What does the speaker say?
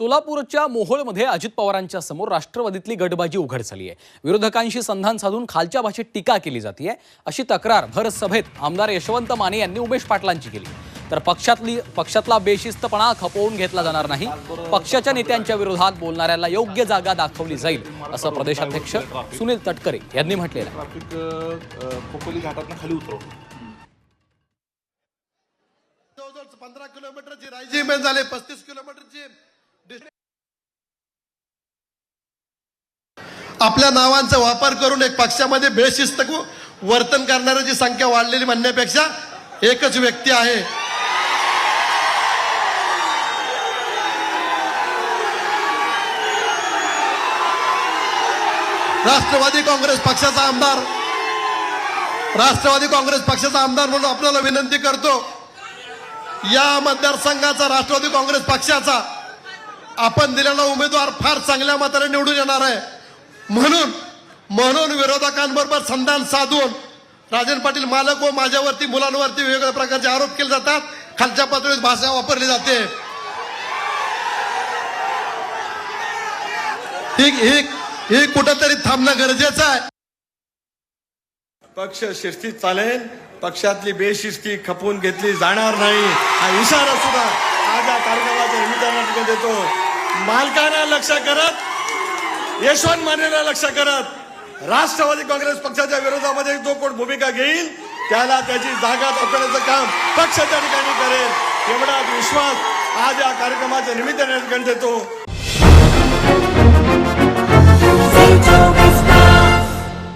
सोलापूरच्या मोहोळमध्ये अजित पवारांच्या समोर राष्ट्रवादीतली गटबाजी उघड झाली आहे. विरोधकांशी संधान साधून खालच्या भाषेत टीका केली जाते अशी तक्रार भर सभेत आमदार यशवंत माने यांनी उमेश पाटलांची केली. तर पक्षातली पक्षातला बेशिस्तपणा खपवून घेतला जाणार नाही. पक्षाच्या नेत्यांच्या विरोधात बोलणाऱ्याला योग्य जागा दाखवली जाईल असं प्रदेशाध्यक्ष सुनील तटकरे यांनी म्हटलेलं आहे. पंधरा किलोमीटरची रायजिमेंट झाले पस्तीस किलोमीटरची डिस्ट्रिक्ट आपल्या नावांचा वापर करून एक पक्षामध्ये बेशिस्त वर्तन करणाऱ्याची संख्या वाढलेली म्हणण्यापेक्षा एकच व्यक्ती आहे. राष्ट्रवादी काँग्रेस पक्षाचा आमदार. राष्ट्रवादी काँग्रेस पक्षाचा आमदार म्हणून आपल्याला विनंती करतो या मतदारसंघाचा राष्ट्रवादी काँग्रेस पक्षाचा आपण दिलेला उमेदवार फार चांगल्या मताने निवडून येणार आहे. म्हणून म्हणून विरोधकांबरोबर संधान साधून राजन पाटील मालक व माझ्यावरती मुलांवरती वेगवेगळ्या प्रकारचे आरोप केले जातात. खालच्या पातळीत भाषा वापरली जाते. ही ही ही कुठंतरी थांबणं गरजेचं आहे. पक्ष शिस्तीत चालेल. पक्षातली बेशिस्ती खपवून घेतली जाणार नाही. हा इशारा सुद्धा आज या कार्यक्रमाच्या निमित्तानं देतो. मालकांना लक्ष करत यशवंत मानेला लक्ष करत राष्ट्रवादी काँग्रेस पक्षाच्या विरोधामध्ये जो कोण भूमिका घेईल त्याला त्याची जागा दाखवण्याचं काम पक्ष त्या ठिकाणी करेल. एवढा विश्वास आज या कार्यक्रमाच्या निमित्ताने या ठिकाणी देतो